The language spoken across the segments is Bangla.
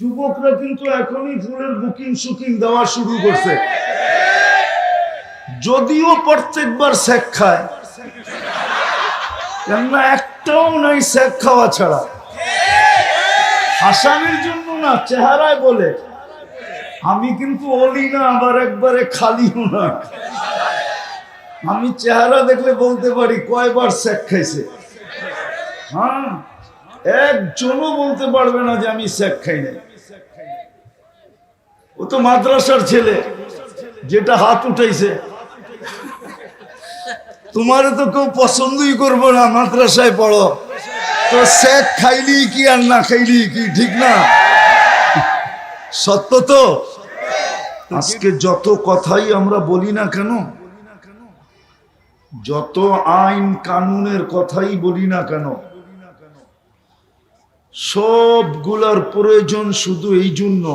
যুবকরা কিন্তু এখনই ফুলের বুকিং শুকিং দেওয়া শুরু করছে। যদিও প্রত্যেকবার শেখ খায়, কেননা একটাও নাই শেখ খাওয়া ছাড়া। হাসানের জন্য না, চেহারায় বলে। আমি কিন্তু অলি না, আবার একবারে খালিও না। আমি চেহারা দেখলে বলতে পারি, কয়বার শেখ খাইছে। হ্যাঁ একজনও বলতে পারবে না যে আমি শেখ খাই নাই। ও তো মাদ্রাসার ছেলে, যেটা হাত উঠাইছে। তোমার তো কেউ পছন্দই করব না, মাদ্রাসায় পড়ো। তো শেখ খাইলি কি আর না খাইলি কি, ঠিক না? সত্য তো? আজকে যত কথাই আমরা বলি না কেন, যত আইন কানুনের কথাই বলি না কেন, সবগুলার প্রয়োজন শুধু এই জন্য।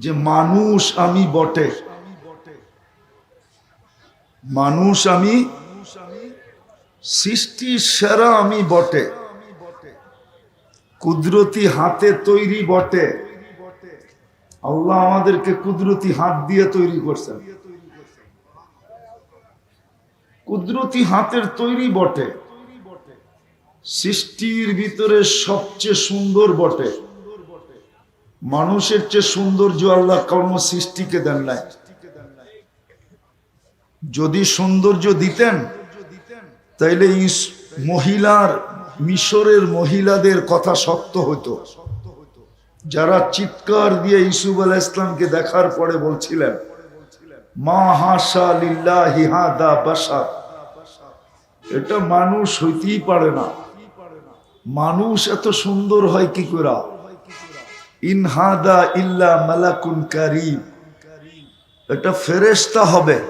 যে মানুষ আমি বটে। মানুষ আমি সৃষ্টি সেরা আমি বটে। কুদরতি হাতে তৈরি বটে। আল্লাহ আমাদেরকে কুদরতি হাত দিয়ে তৈরি করছেন। কুদরতি হাতের তৈরি বটে। সৃষ্টির ভিতরে সবচেয়ে সুন্দর বটে। মানুষের চেয়ে সৌন্দর্য আল্লাহ কর্ম সৃষ্টিকে দেন নাই। যদি সৌন্দর্য দিতেন, তাইলে মহিলার, মিশরের মহিলাদের কথা সত্য হতো যারা চিৎকার দিয়ে ইসুফ আলাহ ইসলামকে দেখার পরে বলছিলেন, মা হাসা লিল্লাহ হিহাদা বাসা এটা মানুষ হইতেই পারে না। মানুষ এত সুন্দর হয় কি করে? ইনহাদা ইল্লা মালাকুন কারিম। এটা ফেরেশতা হবে।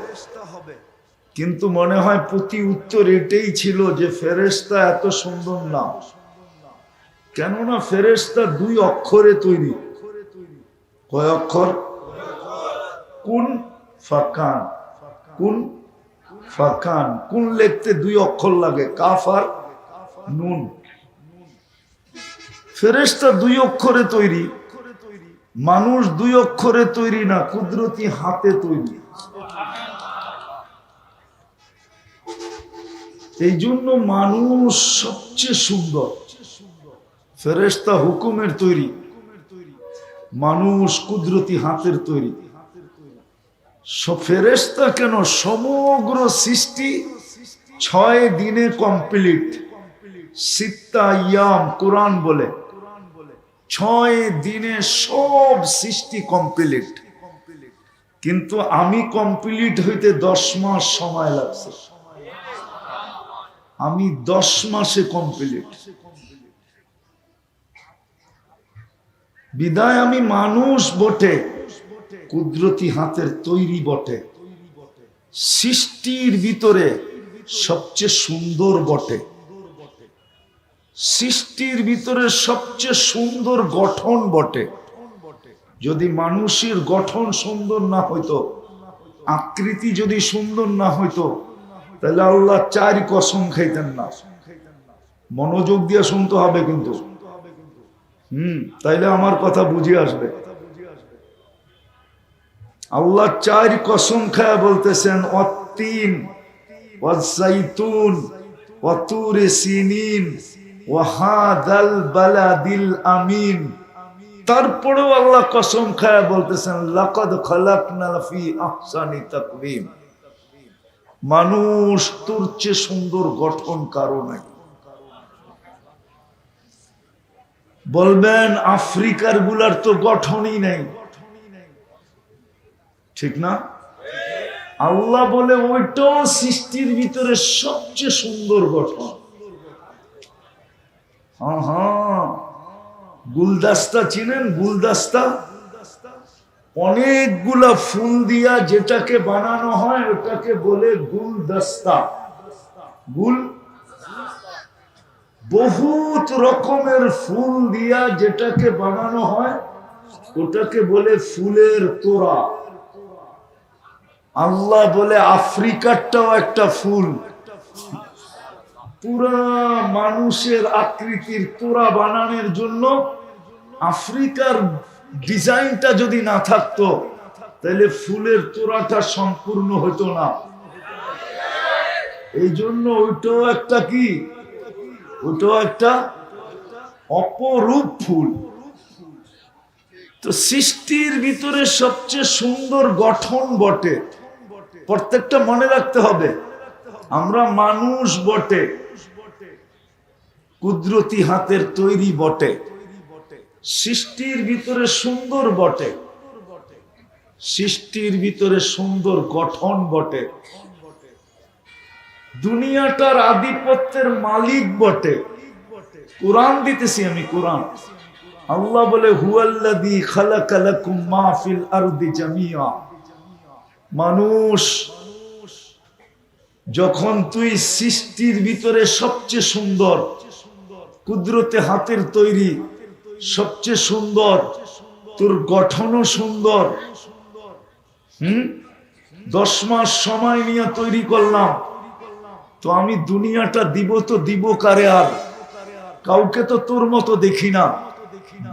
কিন্তু মনে হয় প্রতি উত্তর এটাই ছিল যে ফেরেশতা এত সুন্দর না। কেননা ফেরেশতা দুই অক্ষরে তৈরি। কয় অক্ষর? কোন ফাকান। কোন ফাকান। কোন লিখতে দুই অক্ষর লাগে, কাফ আর নুন। ফেরেশতা দুই অক্ষরে তৈরি। মানুষ দুই অক্ষরে তৈরি না, কুদরতি হাতে তৈরি। এই জন্য মানুষ সবচেয়ে সুন্দর। ফেরেশতা হুকুমের তৈরি। মানুষ কুদরতি হাতের তৈরি। সব ফেরেশতা কেন সমগ্র সৃষ্টি ছয় দিনে কমপ্লিট? সিত্তা, ইয়াম, কোরআন বলে। ছয় দিনে সব সৃষ্টি কমপ্লিট কিন্তু আমি কমপ্লিট হইতে দশ মাস সময় লাগছে। আমি দশ মাসে কমপ্লিট বিদায় আমি মানুষ বটে, কুদরতি হাতের তৈরি বটে। সৃষ্টির ভিতরে সবচেয়ে সুন্দর বটে। সৃষ্টির ভিতরে সবচেয়ে সুন্দর গঠন বটে। যদি মানুষের গঠন সুন্দর না হইতো, আকৃতি যদি সুন্দর না হইতো, তাহলে আল্লাহ চার কসম খাইতেন না। মনোযোগ দিয়ে শুনতে হবে কিন্তু। হুম, তাইলে আমার কথা বুঝে আসবে। আল্লাহ চার কসম খায়া বলতেছেন অতিন ওয়াজাইতুন ওয়াতুরে সিনিন তারপরেও আল্লাহ কসম বলতেছেন মানুষ তোর চেয়ে সুন্দর গঠন কারও নাই। বলবেন, আফ্রিকারগুলার তো গঠনই নেই। ঠিক না? আল্লাহ বলে, ওইটাও সৃষ্টির ভিতরে সবচেয়ে সুন্দর গঠন। গুলদাস্তা চিনেন? গুলদাস্তা? অনেকগুলা ফুল দিয়া যেটাকে বানানো হয়, ওটাকে বলে গুলদস্তা। গুল? বহুত রকমের ফুল দিয়া যেটাকে বানানো হয়, ওটাকে বলে ফুলের তোড়া। আল্লাহ বলে আফ্রিকারটাও একটা ফুল। পুরা মানুষের আকৃতির তোড়া বানানোর জন্য আফ্রিকার ডিজাইনটা যদি না থাকতো, তাহলে ফুলের তোড়াটা সম্পূর্ণ হতো না। এই জন্য ওইটাও একটা কি? ওইটাও একটা অপরূপ ফুল। তো সৃষ্টির ভিতরে সবচেয়ে সুন্দর গঠন বটে। প্রত্যেকটা মনে রাখতে হবে। আমরা মানুষ বটে। কুদরতি হাতের তৈরি বটে। সৃষ্টির ভিতরে সুন্দর বটে। সৃষ্টির ভিতরে সুন্দর গঠন বটে। দুনিয়াটার আধিপত্যের মালিক বটে। কোরআন দিতেছি আমি, কোরআন। আল্লাহ বলে জামিয়া। মানুষ যখন তুই সৃষ্টির ভিতরে সবচেয়ে সুন্দর, কুদরতে হাতের তৈরি সবচেয়ে সুন্দর, তোর গঠনও সুন্দর, হুম? দশ মাস সময় নিয়ে তৈরি করলাম, তো আমি দুনিয়াটা দিব তো দিব কারে আর? কাউকে তো তোর মতো দেখি না।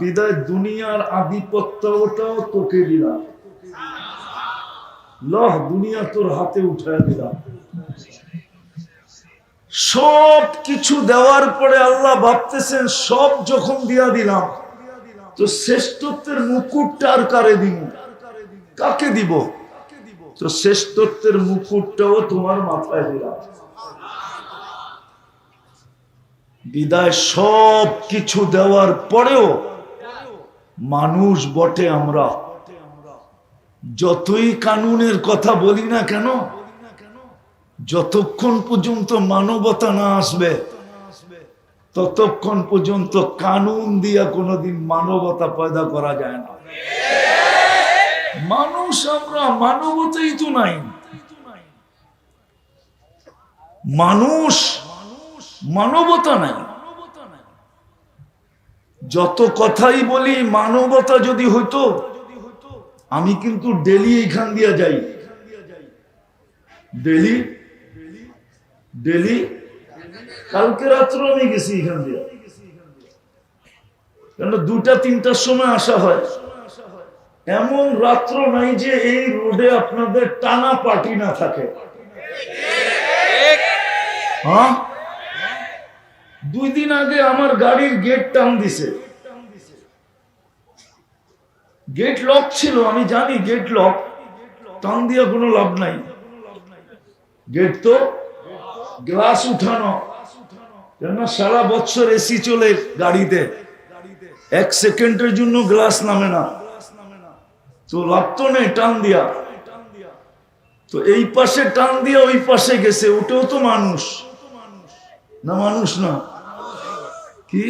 বিদায় দুনিয়ার আধিপত্যটাও তোকে দিলাম। লহ, দুনিয়া তোর হাতে উঠায় দিলাম। সব কিছু দেওয়ার পরে আল্লাহ ভাবতেছেন, সব যখন দিয়া দিলাম। তো শ্রেষ্ঠত্বের মুকুটটা আর কারে দিব? কাকে দিব? তো শ্রেষ্ঠত্বের মুকুটটাও তোমার মাথায় দিলাম। বিদায় সব কিছু দেওয়ার পরেও মানুষ বটে আমরা। যতই কানুনের কথা বলি না কেন যতক্ষণ পর্যন্ত মানবতা না আসবে, ততক্ষণ পর্যন্ত কানুন দিয়া কোনোদিন মানবতা পয়দা করা যায় না। মানুষ আমরা মানবতাই তো নাই। মানুষ মানবতা নাই। যত কথাই বলি, মানবতা যদি হইতো, আমি কিন্তু ডেলি এইখান দিয়া যাই। Daily daily? কালকে রাত্র আমি গেছি এখান দিয়ে। কেন দুটা তিনটার সময় আসা হয়। এমন রাত্র নাই যে এই রোডে আপনাদের টানা পার্টি না থাকে। হ্যাঁ? দুই দিন আগে আমার গাড়ির গেট টান দিছে। গেট লক ছিল, আমি জানি গেট লক টান দিয়া কোনো লাভ নাই। গেট তো গ্লাস উঠানো। কেননা সারা বছর এসি চলে গাড়িতে। এক সেকেন্ডের জন্য গ্লাস নামে না। তো লাভ তো নেই টান দিয়া। তো এই পাশে টান দিয়া ওই পাশে গেছে, ওটাও তো মানুষ। না মানুষ না? কি?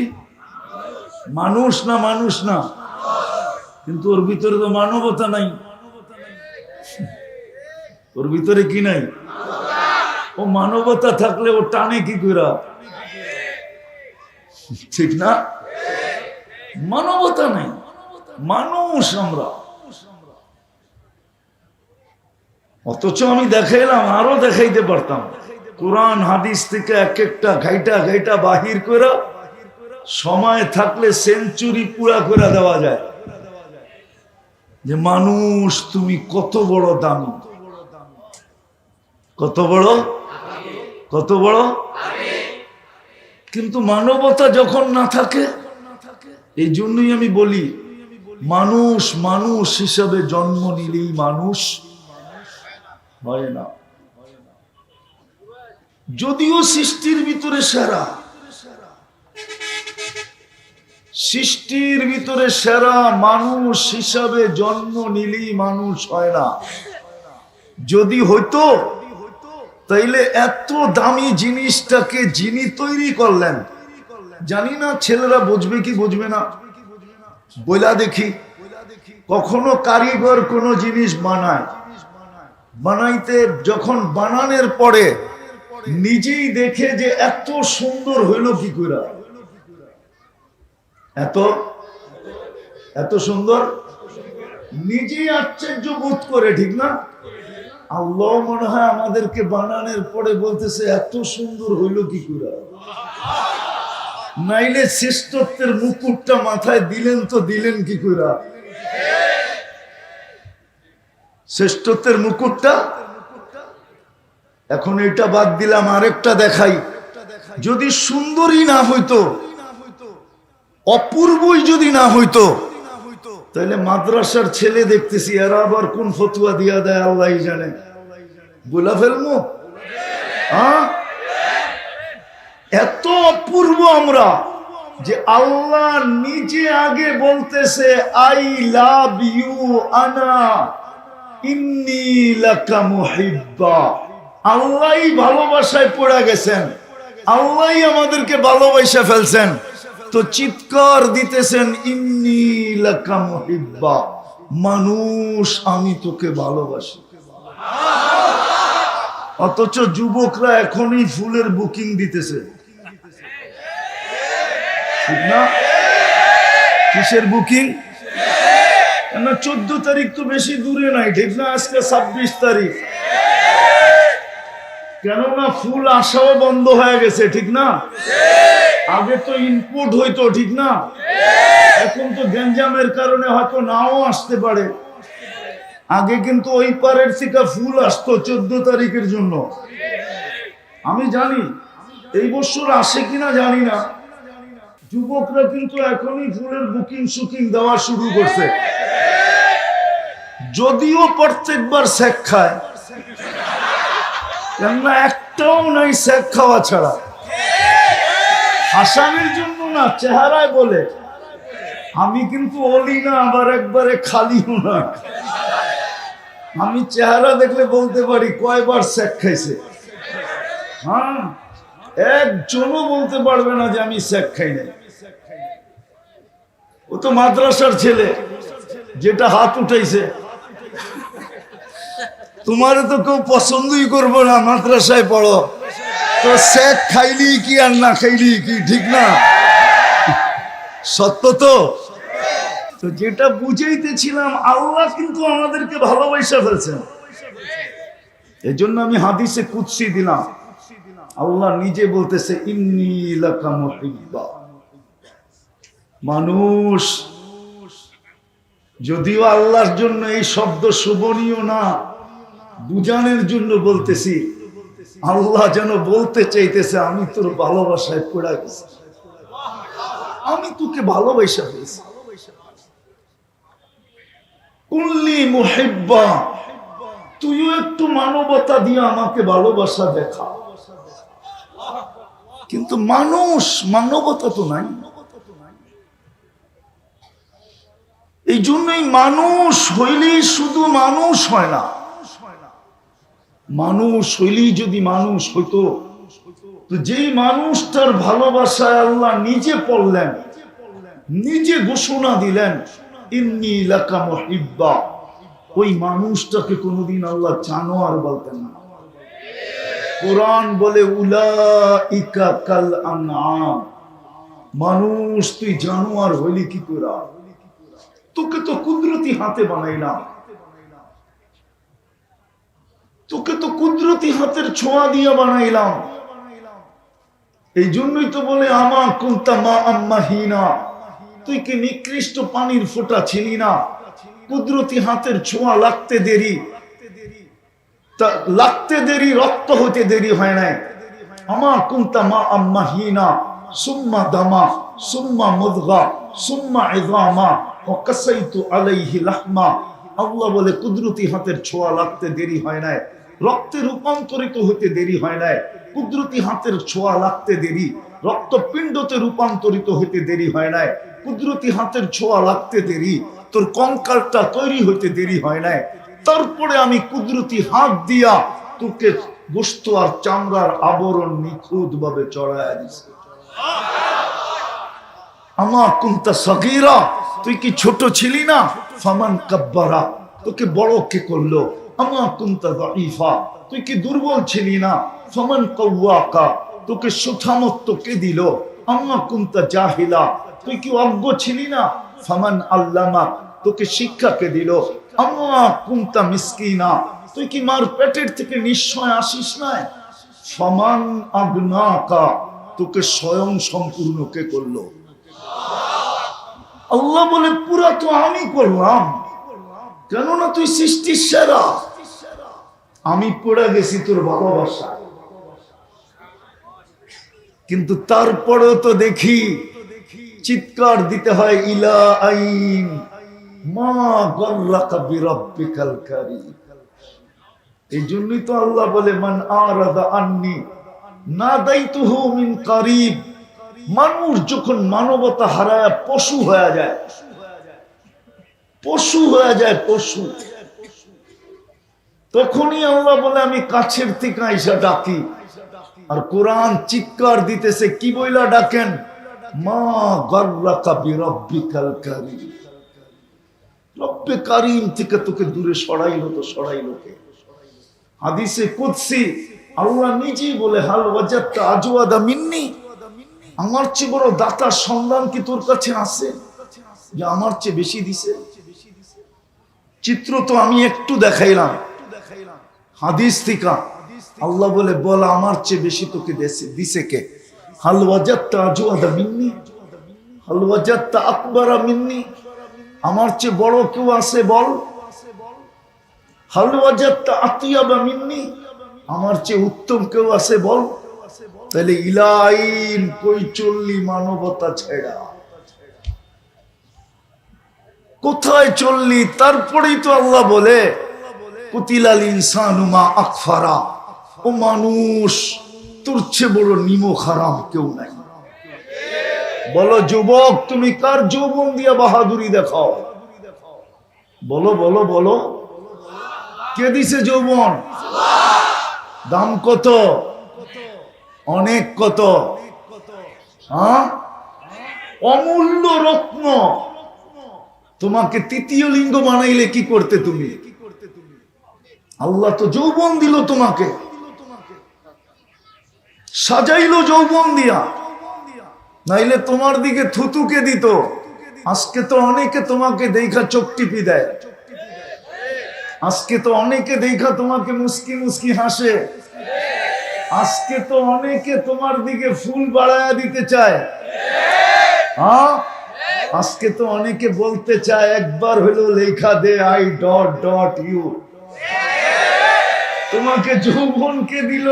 মানুষ না মানুষ না? কিন্তু ওর ভিতরে তো মানবতা নাই। ওর ভিতরে কি নাই? ও মানবতা থাকলে ও টানে কি করা ঠিক না? মানবতা নেই। মানুষ আমরা। অথচ আমি দেখাইলাম, আরও দেখাইতে পারতাম। কোরআন, হাদিস থেকে এক একটা ঘাইটা ঘাইটা বাহির করে সময় থাকলে সেঞ্চুরি পুরা করে দেওয়া যায়। যে মানুষ, তুমি কত বড় দামি। কত বড়? কত বড়? কিন্তু মানবতা যখন না থাকে, এই জন্যই আমি বলি, মানুষ মানুষ হিসাবে জন্ম নিলেই মানুষ হয় না। যদিও সৃষ্টির ভিতরে সেরা, সৃষ্টির ভিতরে সেরা মানুষ হিসাবে জন্ম নিলেই মানুষ হয় না। যদি হইতো তাইলে এত দামি জিনিসটাকে যিনি তৈরি করলেন, জানি না ছেলেরা বুঝবে কি বুঝবে না। বইলা দেখি, কখনো কারিগর কোনো জিনিস বানায়। বানাইতে যখন বানানোর পরে নিজেই দেখে যে এত সুন্দর হইল কি করে এত? এত সুন্দর? নিজেই আশ্চর্য বোধ করে, ঠিক না? আল্লাহ মনে হয় আমাদেরকে বানানোর পরে বলতেছে, এত সুন্দর হইল কি করে? নাইলে শ্রেষ্ঠত্বের মুকুটটা মাথায় দিলেন তো দিলেন কি কইরা শ্রেষ্ঠত্বের মুকুটটা? এখন এটা বাদ দিলাম, আরেকটা দেখাই। যদি সুন্দরী না হইতো, অপূর্বই যদি না হইতো তাহলে মাদ্রাসার ছেলে দেখতেছি, এরা আবার কোন ফতুয়া দিয়া দেয় আল্লাহ জানে। বলা ফেলব হ্যাঁ? এত অপূর্ব আমরা যে আল্লাহ নিজে আগে বলতেছে, আই লাভ ইউ আনা, ইন্নি লাকা মুহিব্বা। ভালোবাসায় পড়ে গেছেন। আল্লাহই আমাদেরকে ভালোবাসা ফেলছেন। তো চিৎকার দিতেছেন, ইন্নি লাকা মানুষ, আমি তোকে ভালোবাসি। অথচ যুবকরা এখনই ফুলের বুকিং দিতেছে। ঠিক না? কিসের বুকিং? না, চোদ্দ তারিখ তো বেশি দূরে নাই, ঠিক না? আজকে ছাব্বিশ তারিখ। কেননা ফুল আসাও বন্ধ হয়ে গেছে, ঠিক না? আগে তো ইনপুট হইতো, ঠিক না? এখন তো গ্যাঞ্জামের কারণে হয়তো নাও আসতে পারে। আগে কিন্তু ওই পারের থেকে ফুল আসতো চোদ্দ তারিখের জন্য। আমি জানি, এই বছর আসে কিনা জানি না। যুবকরা কিন্তু এখনই ফুলের বুকিং শুকিং দেওয়া শুরু করছে। যদিও প্রত্যেকবার শেখ খায়, কেননা একটাও নাই শেখ খাওয়া ছাড়া। হাসানের জন্য না, চেহারায় বলে। আমি কিন্তু অলি না আবার একবারে খালিও না। আমি চেহারা দেখলে বলতে পারি, কয়বার শেখ খাইছে। হ্যাঁ? একজনও বলতে পারবে না যে আমি শেখ খাই নাই। ও তো মাদ্রাসার ছেলে, যেটা হাত উঠাইছে। তোমারে তো কেউ পছন্দই করব না, মাদ্রাসায় পড়ো। তো শেখ খাইলি কি আর না খাইলি কি ঠিক না? সত্য তো? তো যেটা বুঝাইতেছিলাম, আল্লাহ কিন্তু আমাদেরকে ভালোবাসা ফেলছেন এই জন্য আমি হাদিসে কুৎসি দিলাম। আল্লাহ নিজে বলতেছে, ইন্নি মানুষ, যদিও আল্লাহর জন্য এই শব্দ শোভনীয় না বুঝানোর জন্য বলতেছি আল্লাহ যেন বলতে চাইতেছে, আমি তোর ভালোবাসায় পড়া গেছি। আমি তোকে ভালোবাসা পেয়েছি কুল্লি মুহিব্বা, তুইও একটু মানবতা দিয়ে আমাকে ভালোবাসা দেখা। কিন্তু মানুষ, মানবতা তো নাই। এই জন্যই মানুষ হইলেই শুধু মানুষ হয় না। মানুষ হইলেই যদি মানুষ হইতো, তো যেই মানুষটার ভালোবাসায় আল্লাহ নিজে পড়লেন, নিজে ঘোষণা দিলেন, ইন্নি লাকা মুহিব্বা ওই মানুষটাকে কোনোদিন আল্লাহ জানোয়ার বলতেন না। কোরআন বলে কাল মানুষ তুই জানোয়ার হইলি কি তোরা তোকে তো কুদরতি হাতে বানাইলাম। তোকে তো কুদরতি হাতের ছোঁয়া দিয়ে বানাইলাম। এই জন্যই তো বলে, আমা কুন্তা মা আম্মা হিনা। তুই কি নিকৃষ্ট পানির ফোঁটা ছিলি না? কুদরতি হাতের ছোঁয়া লাগতে দেরি। লাগতে দেরি, রক্ত হতে দেরি হয় নাই। আমা কুন্তা মা আম্মা হিনা। সুম্মা দামা। সুম্মা মুদগা। সুম্মা ইদামা ওয়াকাসাইতু আলাইহি লাহমা। আল্লাহ বলে, কুদরতি হাতের ছোঁয়া লাগতে দেরি হয় নাই। রক্তে রূপান্তরিত হতে দেরি হয় নাই। কুদরতি হাতের ছোঁয়া লাগতে দেরি। রক্তপিণ্ডতে রূপান্তরিত হতে দেরি হয় নাই। কুদরতি হাতের ছোঁয়া লাগতে দেরি। তোর কঙ্কালটা তৈরি হতে দেরি হয় নাই। তারপরে আমি কুদরতি হাত দিয়া তোকে গোস্ত আর চামড়ার আবরণ নিখুঁত ভাবে চড়াইয়া দিছি। আমা কুন্তা সগীরা, তুই কি ছোট ছিলি না? ফামান কাব্বারা, তোকে বড় কে করল? আমা তুই কি দুর্বল ছিলি না? ফামান কওয়াকা। তোকে সুথামত্ব কে দিল? আমা কুন্তা জাহিলা। তুই কি অজ্ঞ ছিলি না? ফামান আল্লামা। তোকে শিক্ষা কে দিল? আমা কুন্তা মিসকিনা। তুই কি মার পেটের থেকে নিশ্চয় আসিস না সমান আগ্নাকা তোকে স্বয়ং সম্পূর্ণ কে করল? আল্লাহ বলে, পুরা তো আমি করলাম। কেননা তুই সৃষ্টির সেরা। আমি পড়ে গেছি তোর ভালোবাসা। কিন্তু তারপরেও তো দেখি, চিৎকার দিতে হয় ইলা আইন মান মিন মানুষ যখন মানবতা হারায়, পশু হয়ে যায়। পশু হয়ে যায় পশু। তখনই আল্লাহ বলে, আমি কাছের থেকে আইসা ডাকি। আর কোরআন চিৎকার দিতেছে, কি বইলা ডাকেন? মা তোকে দূরে সরাইলো তো নিজেই বলে, হাল আমার চেয়ে বড় দাতার সন্ধান কি তোর কাছে আছে? যে আমার চেয়ে বেশি দিছে। চিত্র তো আমি একটু দেখাইলাম। হাদিস থেকে। আল্লাহ বলে, বল আমার চেয়ে বেশি তোকে দিছে কে? মিন্নি। আমার চেয়ে বড় কেউ আছে বল? হালওয়াজাত্তা আতিয়াবা মিন্নি। আমার চেয়ে উত্তম কেউ আছে বল? তাহলে ইলাইন কই চললি মানবতা ছেড়া। কোথায় চললি? তারপরেই তো আল্লাহ বলে, কুতিলাল ইনসানুমা আকফারা। ও মানুষ, তোর চেয়ে বড় নিমো খারাপ কেউ নাই। বলো, যুবক, তুমি কার যৌবন দিয়া বাহাদুরি দেখাও? বলো বলো বলো। কে দিছে যৌবন? দাম কত? অনেক কত? হ্যাঁ? অমূল্য রত্ন। তোমাকে তৃতীয় লিঙ্গ বানাইলে কি করতে তুমি? আল্লাহ তো যৌবন দিল তোমাকে। সাজাইলো যৌবন দিয়া। নাইলে তোমার দিকে থুতুকে দিত। আজকে তো অনেকে তোমাকে দেখা চোখ টিপি দেয়। আজকে তো অনেকে দেখা তোমাকে মুস্কি মুস্কি হাসে। আজকে তো অনেকে তোমার দিকে ফুল বাড়ায়া দিতে চায়। হ্যাঁ আজকে তো অনেকে বলতে চায়, একবার হলো লেখা দে আই ডট ডট ইউ। তোমাকে যৌবনকে দিল।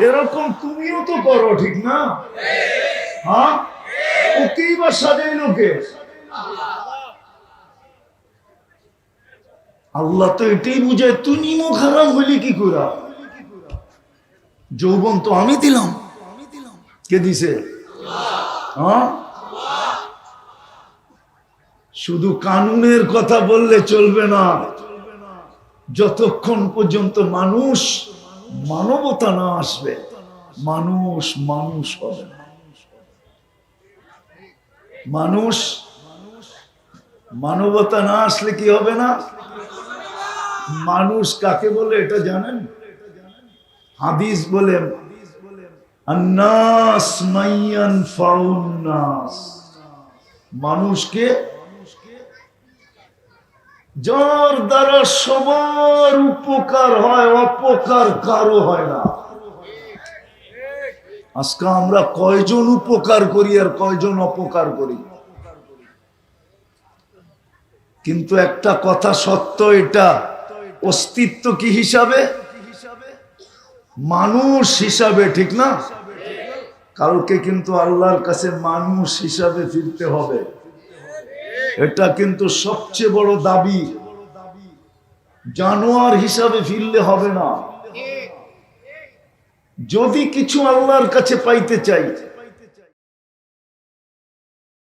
এরকম তুমিও তো করো, ঠিক না? হ্যাঁ? ওকেই বা সাজাইলো কে আল্লাহ তো এটাই বুঝায় তুই নিমো খারাপ হইলি কি করা যৌবন তো আমি দিলাম। কে দিছে? হ্যাঁ? শুধু কানুনের কথা বললে চলবে না। যতক্ষণ পর্যন্ত মানুষ মানবতা না আসবে, মানুষ মানুষ হবে মানুষ মানবতা না আসলে কি হবে না? মানুষ কাকে বলে এটা জানেন? হাদিস বলে মানুষকে যার দ্বারা সবার উপকার হয়, অপকার কারও হয় না। আজকে আমরা কয়জন উপকার করি আর কয়জন অপকার করি? কিন্তু একটা কথা সত্য, এটা অস্তিত্ব কি হিসাবে? মানুষ হিসাবে, ঠিক না? কালকে কিন্তু আল্লাহর কাছে মানুষ হিসাবে ফিরতে হবে। এটা কিন্তু সবচেয়ে বড় দাবি। জানোয়ার হিসাবে ফিরলে হবে না। যদি কিছু আল্লাহর কাছে পাইতে চাই